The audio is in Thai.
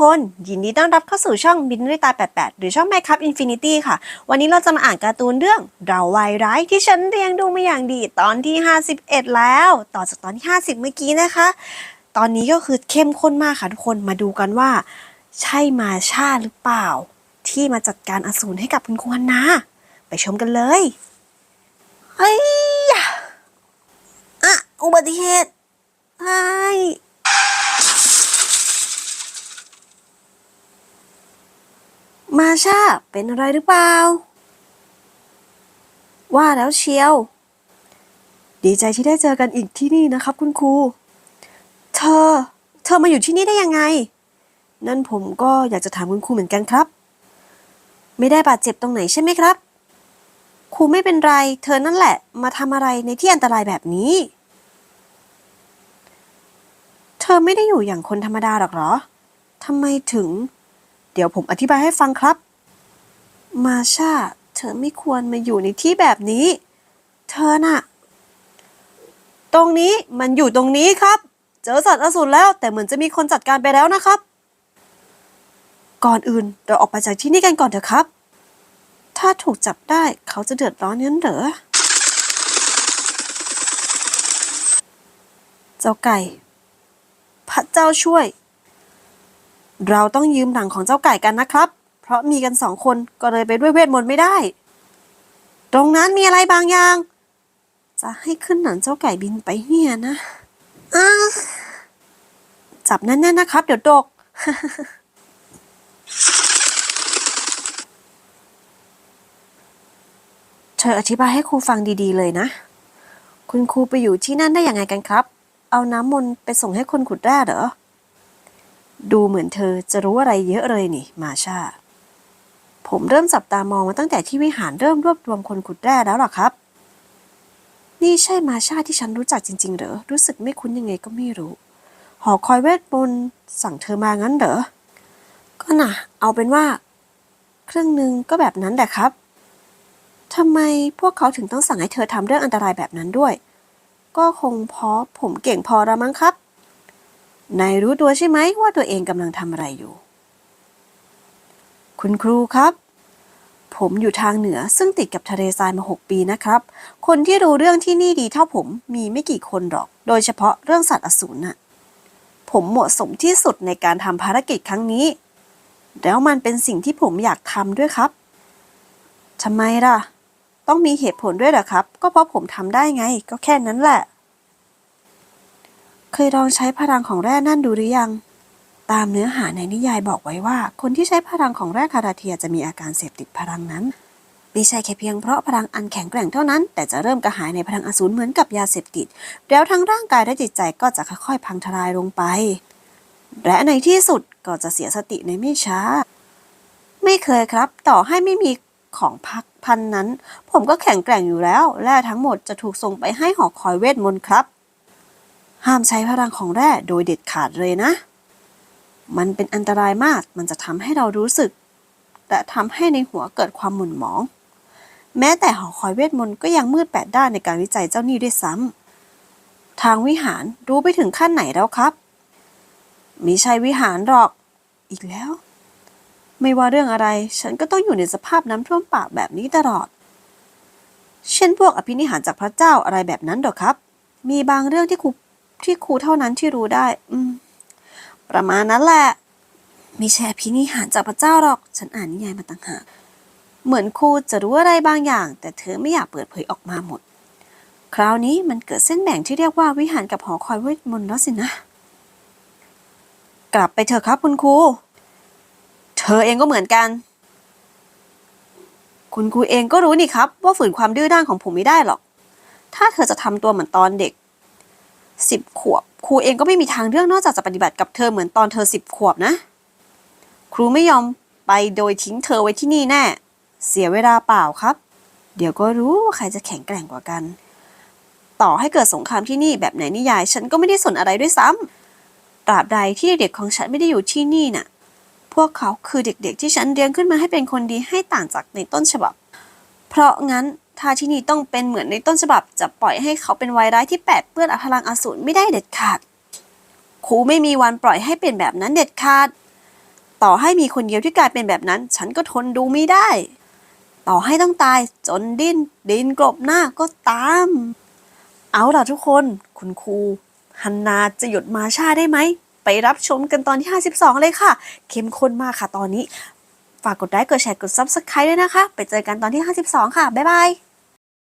คน ยินดีต้อนรับเข้าสู่ช่องบินด้วยตา 88 หรือช่อง Minecraft Infinity ค่ะ วันนี้เราจะมาอ่านการ์ตูนเรื่องเราวายร้ายที่ฉันเรียงดูมาอย่างดีตอนที่ 51 แล้ว ต่อจากตอนที่ 50 เมื่อกี้นะคะ ตอนนี้ก็คือเข้มข้นมากค่ะทุกคนมาดูกันว่า ใช่มาชาหรือเปล่า ที่มาจัดการอสูรให้กับคุณครูฮันนาไปชมกันเลยเฮ้ยอะอุบัติเหตุไอ้ มาชาเป็นอะไรหรือเปล่า ว่าแล้วเชียว ดีใจที่ได้เจอกันอีกที่นี่นะครับ คุณครู เธอ เธอมาอยู่ที่นี่ได้ยังไง นั่นผมก็อยากจะถามคุณครูเหมือนกันครับ ไม่ได้บาดเจ็บตรงไหนใช่ไหมครับ ครูไม่เป็นไร เธอนั่นแหละ มาทำอะไรในที่อันตรายแบบนี้ เธอไม่ได้อยู่อย่างคนธรรมดาหรอกเหรอทำไมถึง เดี๋ยวผมอธิบายให้ฟังครับ มาชา เธอไม่ควรมาอยู่ในที่แบบนี้ เธอน่ะ ตรงนี้มันอยู่ตรงนี้ครับ เจอสัตว์อสูรแล้ว แต่เหมือนจะมีคนจัดการไปแล้วนะครับ ก่อนอื่นเราออกไปจากที่นี่กันก่อนเถอะครับ ถ้าถูกจับได้เขาจะเดือดร้อนงั้นเหรอเจ้าไก่พระเจ้าช่วย เราต้องยืมหนังของเจ้าไก่กันนะครับ เพราะมีกันสองคนก็เลยไปด้วยเวทมนต์ไม่ได้ ตรงนั้นมีอะไรบางอย่าง จะให้ขึ้นหนังเจ้าไก่บินไปเนี่ยนะจับแน่นๆนะครับ เดี๋ยวตกเธออธิบายให้ครูฟังดีๆเลยนะ คุณครูไปอยู่ที่นั่นได้ยังไงกันครับ เอาน้ำมนต์ไปส่งให้คนขุดแร่เหรอ ดูเหมือนเธอจะรู้อะไรเยอะเลยนี่มาชา ผมเริ่มจับตามองมาตั้งแต่ที่วิหารเริ่มรวบรวมคนขุดแร่แล้วล่ะครับ นี่ใช่มาชาที่ฉันรู้จักจริง ๆ เหรอ รู้สึกไม่คุ้นยังไงก็ไม่รู้ หอคอยเวทมนต์สั่งเธอมางั้นเหรอ ก็น่ะ เอาเป็นว่า ครึ่งหนึ่งก็แบบนั้นแหละครับทำไมพวกเขาถึงต้องสั่งให้เธอทำเรื่องอันตรายแบบนั้นด้วย ก็คงเพราะผมเก่งพอละมั้งครับ นายรู้ตัวใช่ไหมว่าตัวเองกำลังทำอะไรอยู่ คุณครูครับ ผมอยู่ทางเหนือซึ่งติดกับทะเลทรายมาหกปีนะครับ คนที่รู้เรื่องที่นี่ดีเท่าผมมีไม่กี่คนหรอก โดยเฉพาะเรื่องสัตว์อสูรน่ะ ผมเหมาะสมที่สุดในการทำภารกิจครั้งนี้ แล้วมันเป็นสิ่งที่ผมอยากทำด้วยครับทำไมล่ะ ต้องมีเหตุผลด้วยเหรอครับ ก็เพราะผมทำได้ไง ก็แค่นั้นแหละ เคยลองใช้พลังของแร่นั่นดูหรือยัง ตามเนื้อหาในนิยายบอกไว้ว่า คนที่ใช้พลังของแร่คาราเทียจะมีอาการเสพติดพลังนั้นไม่ใช่แค่เพียงเพราะพลังอันแข็งแกร่งเท่านั้น แต่จะเริ่มกระหายในพลังอสูรเหมือนกับยาเสพติด แล้วทั้งร่างกายและจิตใจก็จะค่อยๆ พังทลายลงไป และในที่สุดก็จะเสียสติในไม่ช้า ไม่เคยครับ ต่อให้ไม่มีของพักพันนั้น ผมก็แข็งแกร่งอยู่แล้วแร่ทั้งหมดจะถูกส่งไปให้หอคอยเวทมนต์ครับ ห้ามใช้พลังของแร่โดยเด็ดขาดเลยนะ มันเป็นอันตรายมาก มันจะทำให้เรารู้สึก และทำให้ในหัวเกิดความหมุนหมอง แม้แต่หอคอยเวทมนต์ก็ยังมืดแปดด้านในการวิจัยเจ้านี่ด้วยซ้ำ ทางวิหารรู้ไปถึงขั้นไหนแล้วครับมิใช่วิหารหรอก อีกแล้ว ไม่ว่าเรื่องอะไร ฉันก็ต้องอยู่ในสภาพน้ำท่วมปากแบบนี้ตลอด เช่นพวกอภินิหารจากพระเจ้าอะไรแบบนั้นหรอครับ มีบางเรื่องที่ครู ที่ครูเท่านั้นที่รู้ได้ อืม ประมาณนั้นแหละ ไม่ใช่อภินิหารจากพระเจ้าหรอก ฉันอ่านนิยายมาต่างหาก เหมือนครูจะรู้อะไรบางอย่าง แต่เธอไม่อยากเปิดเผยออกมาหมด คราวนี้มันเกิดเส้นแบ่งที่เรียกว่าวิหารกับหอคอยเวทมนต์แล้วสินะ กลับไปเถอะครับคุณครู เธอเองก็เหมือนกัน คุณครูเองก็รู้นี่ครับ ว่าฝืนความดื้อด้านของผมไม่ได้หรอก ถ้าเธอจะทำตัวเหมือนตอนเด็ก สิบขวบ ครูเองก็ไม่มีทางเลือกนอกจากจะปฏิบัติกับเธอเหมือนตอนเธอสิบขวบนะ ครูไม่ยอมไปโดยทิ้งเธอไว้ที่นี่แน่ เสียเวลาเปล่าครับ เดี๋ยวก็รู้ว่าใครจะแข็งแกร่งกว่ากัน ต่อให้เกิดสงครามที่นี่แบบไหนนิยาย ฉันก็ไม่ได้สนอะไรด้วยซ้ำตราบใดที่เด็กของฉันไม่ได้อยู่ที่นี่น่ะ พวกเขาคือเด็กๆที่ฉันเลี้ยงขึ้นมาให้เป็นคนดีให้ต่างจากในต้นฉบับ เพราะงั้น ถ้าที่นี่ต้องเป็นเหมือนในต้นฉบับ จะปล่อยให้เขาเป็นวายร้ายที่แปดเปื้อนอพลังอสูรไม่ได้เด็ดขาดครูไม่มีวันปล่อยให้เป็นแบบนั้นเด็ดขาด ต่อให้มีคนเดียวที่กลายเป็นแบบนั้น ฉันก็ทนดูไม่ได้ ต่อให้ต้องตายจนดิ้น ดินกลบหน้าก็ตาม เอาล่ะทุกคน คุณครูฮันนาจะหยุดมาชาได้ไหม ไปรับชมกันตอนที่ 52 เลยค่ะ เข้มข้นมากค่ะตอนนี้ ฝากกดไลค์กดแชร์กด Subscribe ด้วยนะคะ ไปเจอกันตอนที่ 52 ค่ะ บ๊ายบาย